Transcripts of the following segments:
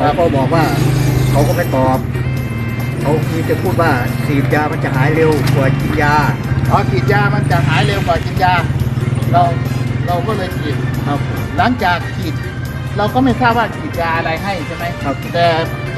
ก็บอกว่าเขาก็ไม่ตอบเขามีแต่พูดว่าฉีดยามันจะหายเร็วกว่ากินยาอ๋อฉีดยามันจะหายเร็วกว่ากินยา เราเราก็เลยฉีดครับ หลังจากฉีดเราก็ไม่ทราบว่าฉีดยาอะไรให้ใช่ไหมครับ แต่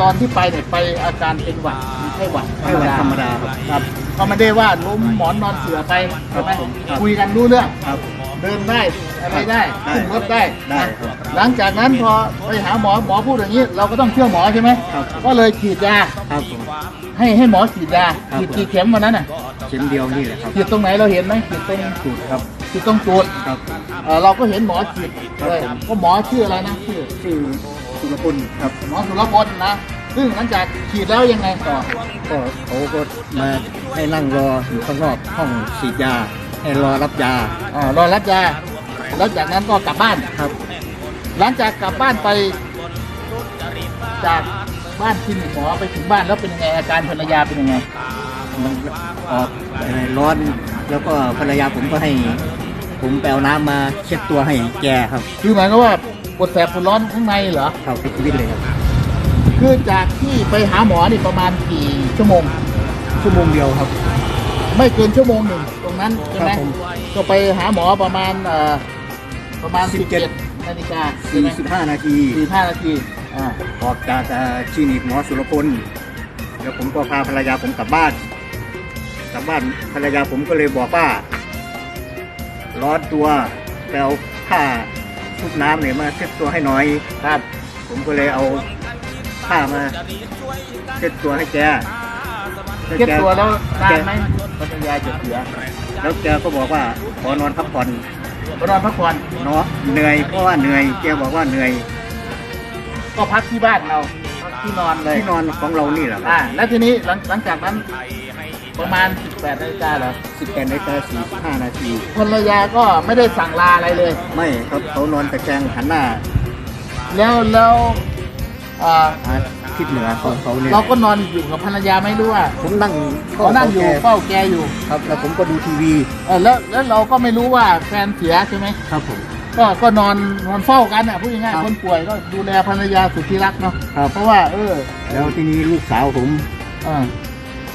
ตอนที่ไปเนี่ยไปอาการเป็นหวัดไข้หวัดไข้หวัดธรรมดาครับครับก็ไม่ได้ว่าล้มหมอนนอนเสือไปใช่ไหมครับผมครับคุยกันรู้เรื่องครับ เดินได้อะไรได้ได้ขึ้นรถได้ได้ครับหลังจากนั้นพอไปหาหมอหมอพูดอย่างนี้ เราก็ต้องเชื่อหมอใช่ไหมครับก็เลยฉีดยาครับผม ให้ให้หมอฉีดยาครับ ฉีดกี่เข็มวันนั้นน่ะเข็มเดียวนี่แหละครับฉีดตรงไหนเราเห็นไหมฉีดตรงสูตรครับฉีดตรงตูดครับเอ่อเราก็เห็นหมอฉีดครับเลยผมก็หมอชื่ออะไรนะชื่อชื่อสุรพลครับหมอสุรพลนะซึ่งหลังจากฉีดแล้วยังไงต่อ ก็เขาก็มาให้นั่งรออยู่ข้างนอกห้องฉีดยา ให้รอรับยา อ่ารอรับยา แล้วจากนั้นก็กลับบ้าน ครับ หลังจากกลับบ้านไป จากบ้านคลินิกหมอไปถึงบ้านแล้วเป็นยังไงอาการภรรยาเป็นยังไงมันออกอะไรร้อนแล้วก็ภรรยาผมก็ให้ ผมไปเอาน้ำมาเช็ดตัวให้แกครับคือหมายก็ว่าปวดแสบปวดร้อนข้างในเหรอ เข้าไปชีวิตเลยครับคือจากที่ไปหาหมอนี่ประมาณกี่ชั่วโมง ชั่วโมงเดียวครับ ไม่เกินชั่วโมงหนึ่งตรง นั้นใช่ไหมครับผม ก็ไปหาหมอประมาณเอ่อประมาณ 17 17นาฬิกาใช่ไหม45 นาทีสี่ห้านาทีอ่าออกจากเอ่อคลินิกหมอสุรพลแล้วผมก็พาภรรยาผมกลับบ้าน กลับบ้านภรรยาผมก็เลยบอกว่าร้อนตัวไปเอาผ้าชุบน้ำเนี่ยมาเช็ดตัวให้หน่อยครับ ผมก็เลยเอาผ้ามาเช็ดตัวให้แก เก็บตัวแล้วนานไหมภรรยาจะเสียแล้วแกก็บอกว่าขอนอนพักผ่อนก็นอนพักผ่อนเนาะเหนื่อยเพราะว่าเหนื่อยแกบอกว่าเหนื่อย ก็พักที่บ้านเราพักที่นอนเลยที่นอนของเรานี่แหละคอ่ารับแล้วทีนี้หลังหลังจากนั้นประมาณ 18นาฬิกาเหรอ18นาฬิกา45นาทีภรรยาก็ไม่ได้สั่งลาอะไรเลย ไม่ครับเขานอนตะแคงหันหน้า แล้วแล้ว อ่าหาทิศเหนือของเขาเนี่ยเราก็นอนอยู่กับภรรยาไหม่รู้ว่าผมนั่งเขานั่งอยู่แกเฝ้าแกอยู่ครับ แล้วผมก็ดูทีวีเออแล้วแล้วเราก็ไม่รู้ว่าแฟนเสียใช่ไหมครับผม ก็ก็นอนนอนเฝ้ากันอะพูดง่ายครับ ๆคนป่วยก็ดูแลภรรยาสุดที่รักเนาะครับ เพราะว่า เออแล้วทีนี้ลูกสาวผมเออ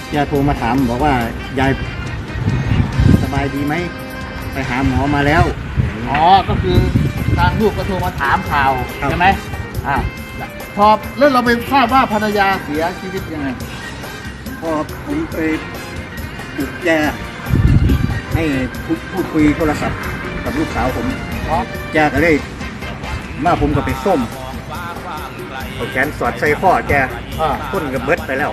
แกโทรมาถามบอกว่ายายสบายดีไหมไปหาหมอมาแล้วอ๋อก็คือทางลูกก็โทรมาถามข่าวครับใช่ไหมอ่า พอแล้วเราไปทราบว่าภรรยาเสียชีวิตยังไง พอผมไปปลุกแกให้พูดพูดคุยโทรศัพท์กับลูกสาวผมอ๋อแกก็เลยมาผมก็ไปส้มเอาแขนสอดใส่ข้อแกอ่าพ่นกับเบิดไปแล้ว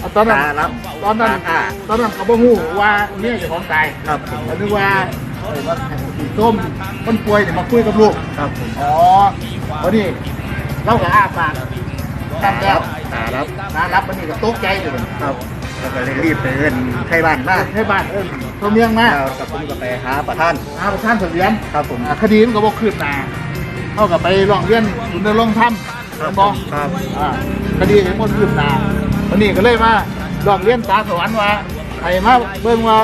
เอาตอนนั้นตารับตอนนั้นตาอ้าตอนนั้นเขาบอกฮู้ว่าเนี่ยเจ้าของตายครับผมเขานึกว่าเอ้ยว่าสีส้มคนป่วยเนี่ยมาคุยกับลูกครับผมอ๋อวันนี้ เราก็อ้าปากทำแล้วตารับนารับวันนี้ก็ตกใจเลยครับแล้วก็เลยรีบไปเอินไทยบ้านมาให้บ้านเออตัวเมียงมาแล้วกับผมก็ไปหาประท่านหาประธานเสถียรครับผมอ่าคดีมันก็บอกคืบหน้าเท่ากับไปร้องเรียนศูนย์ดำรงธรรมครับบอกครับอ่าคดียังหมดคืบหน้าวันนี้ก็เลยมาร้องเรียนตาสวรรค์ว่าไอ้มาเบิ่งว่า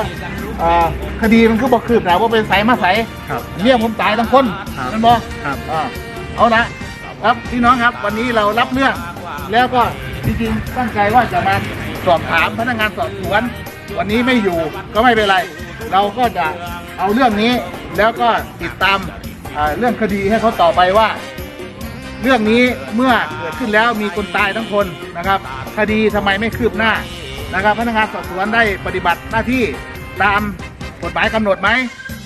อ่าคดีมันคือบอกคืบหน้าว่าเป็นใสมาใสครับเมียผมตายทั้งคนครับนั่นบอกครับอ่าเอาละ ครับพี่น้องครับวันนี้เรารับเรื่องแล้วก็จริงๆตั้งใจว่าจะมาสอบถามพนักงานสอบสวน วันนี้ไม่อยู่ก็ไม่เป็นไร เราก็จะเอาเรื่องนี้แล้วก็ติดตามเรื่องคดีให้เขาต่อไปว่า เรื่องนี้เมื่อเกิดขึ้นแล้วมีคนตายทั้งคนนะครับ คดีทำไมไม่คืบหน้านะครับ พนักงานสอบสวนได้ปฏิบัติหน้าที่ตามกฎหมายกำหนดไหม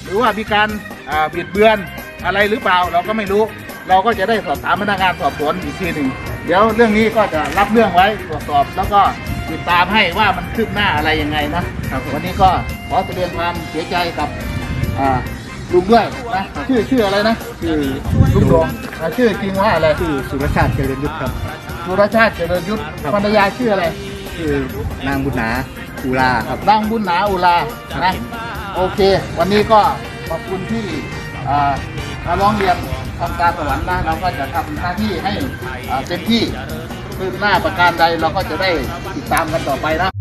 หรือว่ามีการบิดเบือนอะไรหรือเปล่าเราก็ไม่รู้ เราก็จะได้สอบถามพนักงานสอบสวนอีกทีหนึ่งเดี๋ยวเรื่องนี้ก็จะรับเรื่องไว้ตรวจสอบ แล้วก็ติดตามให้ว่ามันคืบหน้าอะไรยังไงนะครับวันนี้ก็ขอแสดงความเสียใจกับอ่าลุงด้วยนะชื่อชื่ออะไรนะชื่อลุงดวงอ่าชื่อจริงว่าอะไรชื่อสุรชาติเจริญยุทธครับสุรชาติเจริญยุทธครับภรรยาชื่ออะไรชื่อนางบุญนาภูลาครับนางบุญหนาอุลาครับนะโอเค วันนี้ก็ขอบคุณที่อ่ามาร้องเรียน ทำการสวรรค์นะเราก็จะทำหน้าที่ให้เต็มที่คืบหน้าประการใดเราก็จะได้ติดตามกันต่อไปนะ